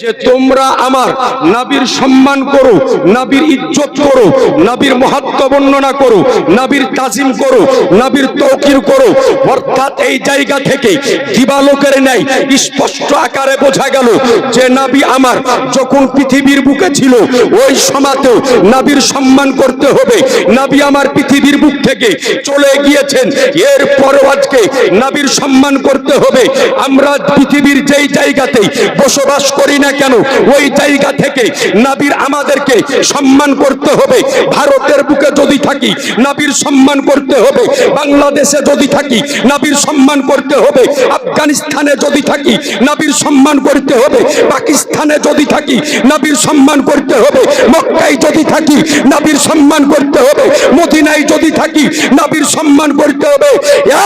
যে তোমরা আমার নাবির সম্মান করো, নাবির ইজ্জত করো, নাবির মহাত্ম বর্ণনা করো, নাবির তাজিম করো, নাবির তৌকির করো, অর্থাৎ এই জায়গা থেকে দিবালোকের ন্যায় স্পষ্ট আকারে বোঝা গেল যে নাবি আমার যখন পৃথিবীর বুকে ছিল, ওই সমাতেও নাবির সম্মান করতে হবে। নাবি আমার পৃথিবীর বুক থেকে চলে গিয়েছেন এর পরও আজকে নাবির সম্মান করতে হবে। আমরা পৃথিবীর যেই জায়গাতেই বসবাস করি না কেন? ওই জায়গা থেকে নাবির আমাদেরকে সম্মান করতে হবে। ভারতের বুকে যদি থাকি, নাবির সম্মান করতে হবে। বাংলাদেশে যদি থাকি, নাবির সম্মান করতে হবে। আফগানিস্তানে যদি থাকি, নাবির সম্মান করতে হবে। পাকিস্তানে যদি থাকি, নাবির সম্মান করতে হবে। মক্কায় যদি থাকি, নাবির সম্মান করতে হবে। মদিনায় যদি থাকি, নাবির সম্মান করতে হবে।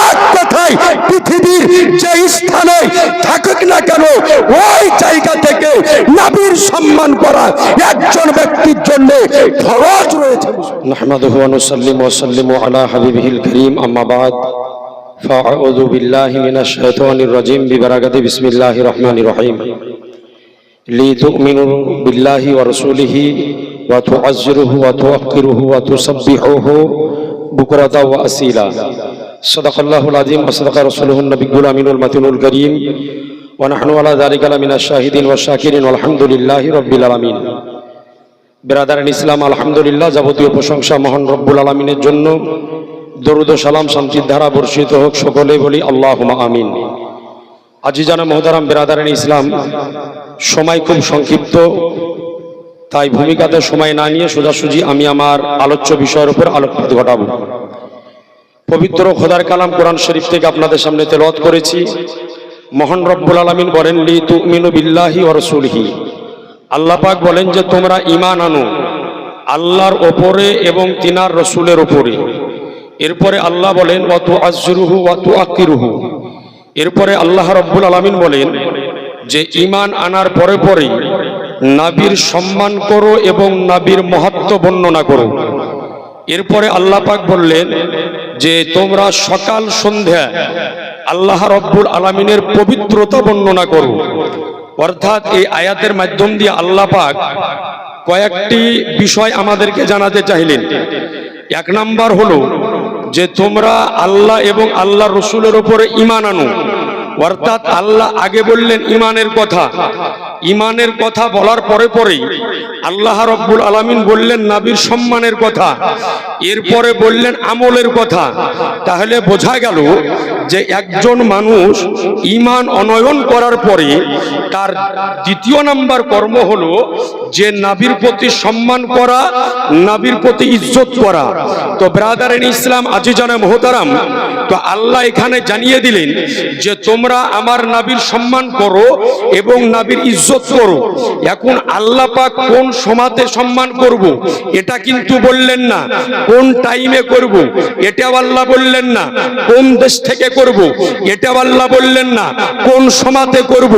এক কথায় পৃথিবীর যে স্থানে থাকুক না কেন, ওই জায়গা থেকে নাবির সম্মান করা একজন ব্যক্তির জন্য ফরজ রয়েছে نحمده ونسلم وسلم على حبيبه الكريم أما بعد فأعوذ بالله من الشيطان الرجيم ببركة بسم الله الرحمن الرحيم لتؤمنوا بالله ورسوله وتعزروه وتوقروه وتسبحوه بكرة وأسيلا صدق الله العظيم وصدق رسوله النبي الأمين المتين الكريم ونحن على ذلك لمن الشاهدين والشاكرين والحمد لله رب العالمين বেরাদারান ইসলাম আলহামদুলিল্লাহ যাবতীয় প্রশংসা মহান রব্বুল আলমিনের জন্য দরুদ ও সালাম শান্তির ধারা বর্ষিত হোক সকলে বলি আল্লাহ আমিন আজি জানা মহতারাম বেরাদারান ইসলাম সময় খুব সংক্ষিপ্ত তাই ভূমিকাতে সময় না নিয়ে সোজাসুজি আমি আমার আলোচ্য বিষয়ের উপর আলোকপাত ঘটাবো পবিত্র খোদার কালাম কোরআন শরীফ থেকে আপনাদের সামনে তেলত করেছি মহান রব্বুল আলমিন বলেন, লি তুমিনু বিল্লাহি ও রসুলহি। আল্লাহ পাক বলেন যে, তোমরা ইমান আনো আল্লাহর ওপরে এবং তিনার রসুলের ওপরে এরপরে আল্লাহ বলেন অত আজরুহু অত আকিরুহু এরপরে আল্লাহ রব্বুল আলমিন বলেন যে ইমান আনার পরে পরে নাবির সম্মান করো এবং নাবির মহত্ব বর্ণনা করো। এরপরে আল্লাহ পাক বললেন যে তোমরা সকাল, সন্ধ্যা আল্লাহ রব্বুল আলমিনের পবিত্রতা বর্ণনা করো। অর্থাৎ এই আয়াতের মাধ্যম দিয়ে আল্লাহ পাক কয়েকটি বিষয় আমাদেরকে জানাতে চাইলেন। এক নাম্বার হলো যে তোমরা আল্লাহ এবং আল্লাহ রসুলের ওপরে ইমান আনো। অর্থাৎ আল্লাহ আগে বললেন ইমানের কথা। ইমানের কথা বলার পরে পরেই আল্লাহ রব্বুল আলামিন বললেন নাবির সম্মানের কথা। এরপরে বললেন, আমলের কথা। তাহলে বোঝা গেল যে একজন মানুষ ইমান অনয়ন করার পরে তার দ্বিতীয় নাম্বার কর্ম হলো যে নাবির প্রতি সম্মান করা, নাবির প্রতি ইজ্জত করা। তো ব্রাদার ইসলাম, আজিজানে মোহতারাম, তো আল্লাহ এখানে জানিয়ে দিলেন যে তোমরা আমার নাবির সম্মান করো এবং নাবির ইজ্জত করো। এখন আল্লাহ পাক কোন সমাতে সম্মান করব, এটা কিন্তু বললেন না। কোন টাইমে করব? এটাও আল্লাহ বললেন না। কোন দেশ থেকে করব? এটাও আল্লাহ বললেন না। কোন সমাতে করব?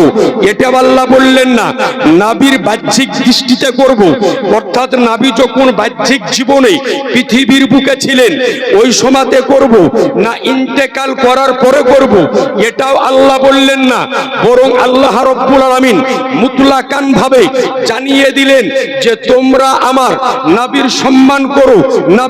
এটাও আল্লাহ বললেন না। নাবির বাহ্যিক দৃষ্টিতে করব। অর্থাৎ নাবি যখন বাহ্যিক জীবনে পৃথিবীর বুকে ছিলেন, ওই সমাতে করব না ইন্তেকাল করার পরে করব? এটাও আল্লাহ বললেন না। বরং আল্লাহ রব্বুল আলামিন মুতলাকান ভাবে জানিয়ে দিলেন যে তোমরা আমার নাবির সম্মান করো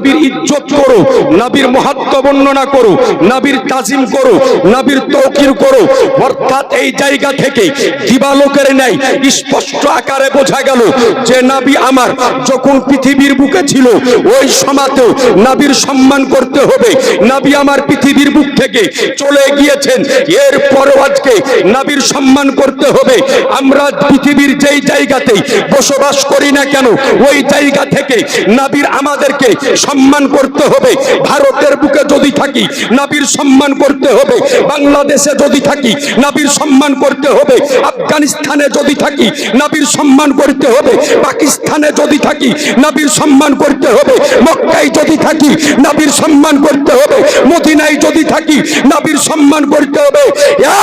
নাবির ইজ্জত করো, নাবির মহাত্ম বর্ণনা করো, নাবির তাজিম করো, নাবির তৌকির করো। অর্থাৎ এই জায়গা থেকে দিবালোকের ন্যায় স্পষ্ট আকারে বোঝা গেল যে নাবি আমার যখন পৃথিবীর বুকে ছিল, ওই সমাতেও নাবির সম্মান করতে হবে। নাবি আমার পৃথিবীর বুক থেকে চলে গিয়েছেন এর পরেও আজকে নাবির সম্মান করতে হবে। আমরা পৃথিবীর যেই জায়গাতেই বসবাস করি না কেন, ওই জায়গা থেকে নাবির আমাদেরকে সম্মান করতে হবে। ভারতের বুকে যদি থাকি, নাবির সম্মান করতে হবে। বাংলাদেশে যদি থাকি, নাবির সম্মান করতে হবে। আফগানিস্তানে যদি থাকি, নাবির সম্মান করতে হবে। পাকিস্তানে যদি থাকি, নাবির সম্মান করতে হবে। মক্কায় যদি থাকি, নাবির সম্মান করতে হবে। মদিনায় যদি থাকি, নাবির সম্মান করতে হবে।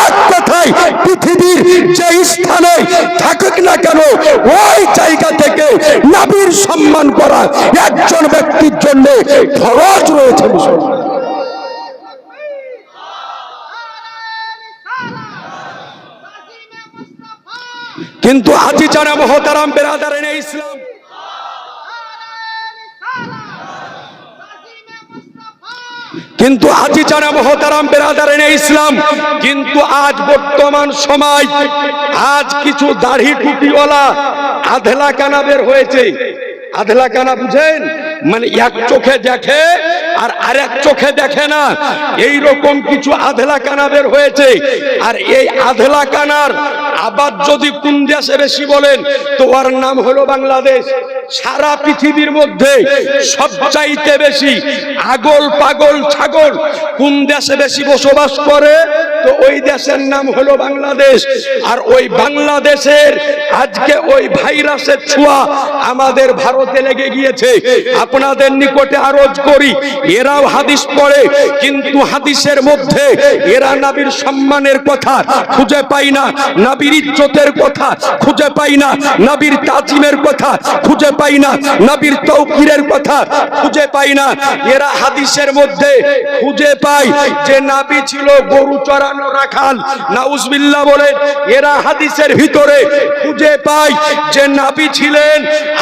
এক কথায়, পৃথিবীর যে স্থানে থাকুক না কেন, ওই জায়গা থেকে নাবির সম্মান করা একজন ব্যক্তির জন্য ফরজ রয়েছে মুসলমান কিন্তু আজি যারা মহতারাম বেরাদারেন ইসলাম। কিন্তু আজি যারা মহতারাম বেরাদারেন ইসলাম। কিন্তু আজ বর্তমান সময় আজ কিছু দাড়ি টুপিওয়ালা আধেলা কানা বের হয়েছে। আধেলা কানা বুঝেন? মানে এক চোখে দেখে আর আরেক চোখে দেখে না। এই রকম কিছু আধেলা কানা বের হয়েছে। আর এই আধেলা কানার আবার যদি কোন দেশে বেশি বলেন, তো ওর নাম হলো বাংলাদেশ। সারা পৃথিবীর মধ্যে সবচাইতে বেশি আগল পাগল ছাগল কোন দেশে বেশি বসবাস করে? তো ওই দেশের নাম হলো বাংলাদেশ। আর ওই বাংলাদেশের আজকে ওই ভাইরাসের ছোঁয়া আমাদের ভারতে লেগে গিয়েছে। আপনাদের নিকটে আরজ করি, এরাও হাদিস পড়ে, কিন্তু হাদিসের মধ্যে এরা নাবির সম্মানের কথা খুঁজে পাই না, নাবির ইজ্জতের কথা খুঁজে পাই না, নাবির তাজিমের কথা খুঁজে পাই না, নাবির তৌকিরের কথা খুঁজে পাই না। এরা হাদিসের মধ্যে খুঁজে পাই যে নাবি ছিল গরু চড়ানো রাখাল। এরা হাদিসের ভিতরে খুঁজে যে নাবি ছিলেন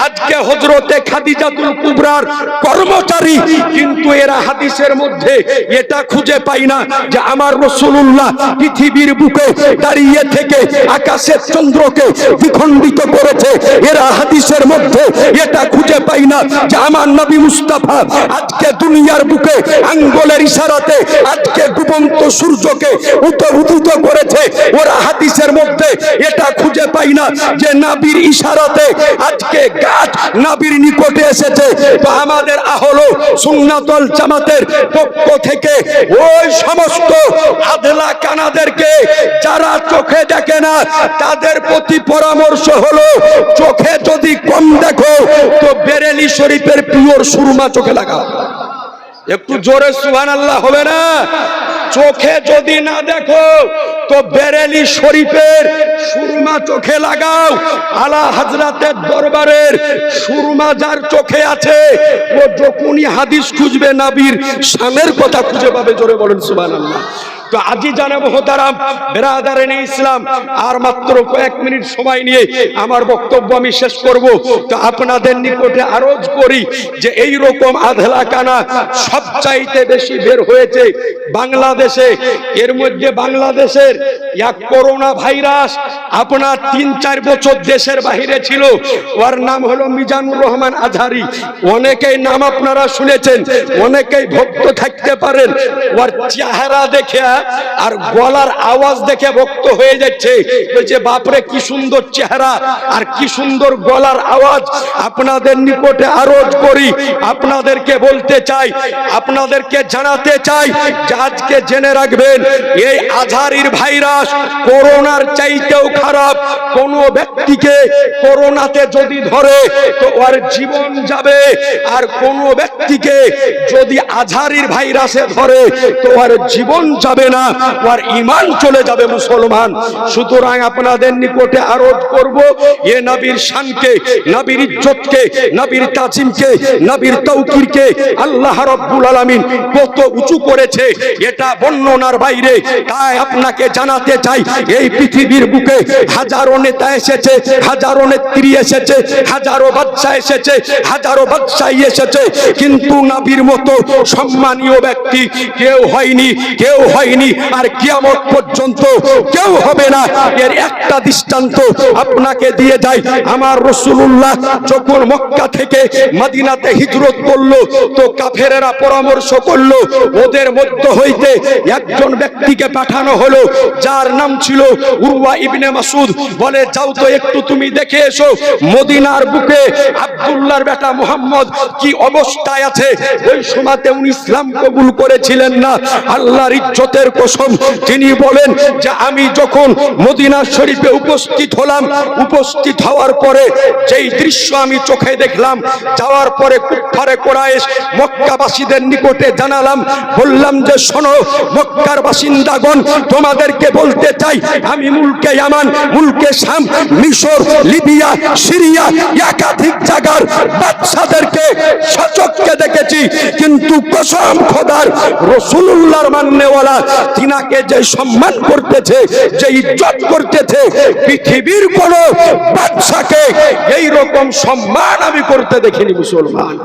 আজকে হজরতে খাদিজাতুল কুবরার কর্মচারী, কিন্তু এরা হাদিসের মধ্যে এটা খুঁজে পাই না যে আমার রসুল্লাহ পৃথিবীর বুকে দাঁড়িয়ে থেকে আকাশের চন্দ্রকে দ্বিখণ্ডিত করেছে। এরা হাদিসের মধ্যে এটা খুঁজে পাই না যে আমার নবী মুস্তাফা আজকে দুনিয়ার বুকে আঙ্গলের ইশারাতে আজকে ডুবন্ত সূর্যকে উদিত করেছে। ওরা হাদিসের মধ্যে এটা খুঁজে পাই না যে নাবির ইশারাতে আজকে গাছ নাবির নিকটে এসেছে। তো আমাদের আহলো সুন্নাতল জামাতের পক্ষ থেকে ওই সমস্ত আদলা কানাদেরকে যারা চোখে দেখে না, তাদের প্রতি পরামর্শ হলো, চোখে যদি কম দেখো, তো বেরেলি শরীফের পিওর সুরমা চোখে লাগাও। একটু জোরে সুহান আল্লাহ হবে না? চোখে যদি না দেখো, তো বেরেলি শরীফের সুরমা চোখে লাগাও। আলা হাজরাতের দরবারের সুরমা যার চোখে আছে, ও যখনই হাদিস খুঁজবে, নাবির সামের কথা খুঁজে পাবে, জোরে বলেন সুবান আল্লাহ তো আজি জানাব হতারাম বেরাদারেন ইসলাম, আর মাত্র কয়েক মিনিট সময় নিয়ে আমার বক্তব্য আমি শেষ করব। তো আপনাদের নিকটে আরজ করি যে এই রকম আধলা কানা সবচাইতে বেশি বের হয়েছে বাংলাদেশে। এর মধ্যে বাংলাদেশের এক করোনা ভাইরাস আপনার তিন, চার বছর দেশের বাহিরে ছিল। ওর নাম হলো মিজানুর রহমান আজহারি। অনেকেই নাম আপনারা শুনেছেন, অনেকেই ভক্ত থাকতে পারেন। ওর চেহারা দেখে আর গলার আওয়াজ দেখে ভক্ত হয়ে যাচ্ছে। বলছে, বাপরে, কি সুন্দর চেহারা আর কি সুন্দর গলার আওয়াজ। আপনাদের নিকটে আরজ করি। আপনাদেরকে বলতে চাই, আপনাদেরকে জানাতে চাই আজকে জেনে রাখবেন, এই আঝারির ভাইরাস করোনার চাইতেও খারাপ। কোন ব্যক্তিকে করোনাতে যদি ধরে, তো ওর জীবন যাবে। আর কোন ব্যক্তিকে যদি আঝারির ভাইরাসে ধরে, তো ওর জীবন যাবে না, ওর ইমান চলে যাবে মুসলমান। সুতরাং আপনাদের নিকটে আরোপ করব, এ নবীর শানকে, নবীর ইজ্জতকে, নবীর তাজিমকে, নবীর তৌকিরকে আল্লাহ রব্বুল আলামিন কত উঁচু করেছে, এটা বর্ণনার বাইরে। তাই আপনাকে জানাতে চাই, এই পৃথিবীর বুকে হাজারো নেতা এসেছে, হাজারো নেত্রী এসেছে, হাজারো বাচ্চা এসেছে, হাজারো বাচ্চাই এসেছে। কিন্তু নাবির মতো সম্মানীয় ব্যক্তি কেউ হয়নি কেউ হয়নি। আর কিয়ামত পর্যন্ত কেউ হবে না। এর একটা দৃষ্টান্ত আপনাকে দিয়ে যায় আমার রসুল্লাহ যখন মক্কা থেকে মদিনাতে হিজরত করল, তো কাফেরেরা পরামর্শ করল, ওদের মধ্য হইতে একজন ব্যক্তিকে পাঠানো হলো, যার নাম ছিল উরওয়া ইবনে মাসুদ বলে, যাও তো একটু তুমি দেখে এসো, মদিনার বুকে আব্দুল্লাহর বেটা মোহাম্মদ কি অবস্থায় আছে? ওই সময়তে উনি ইসলাম কবুল করেছিলেন না। আল্লাহর ইজ্জতের কসম তিনি বলেন যে আমি যখন মদিনা শরীফে উপস্থিত হলাম, উপস্থিত হওয়ার পরে যেই দৃশ্য আমি চোখে দেখলাম, যাওয়ার পরে কুফারে কোরাইশ মক্কাবাসীদের নিকটে জানালাম, বললাম যে শোনো, মক্কার বাসিন্দাগণ, তোমাদেরকে বলতে চাই, আমি মুলকে ইয়ামান, মুলকে শাম, মিশর, লিবিয়া, সিরিয়া, একাধিক জায়গার বাচ্চাদেরকে সচককে দেখেছি, কিন্তু কসম খোদার রসুল্লাহর মান্যওয়ালা তিনাকে যে সম্মান করতেছে, যে ইজ্জত করতেছে, পৃথিবীর কোন বাদশাকে এইরকম সম্মান আমি করতে দেখিনি মুসলমান।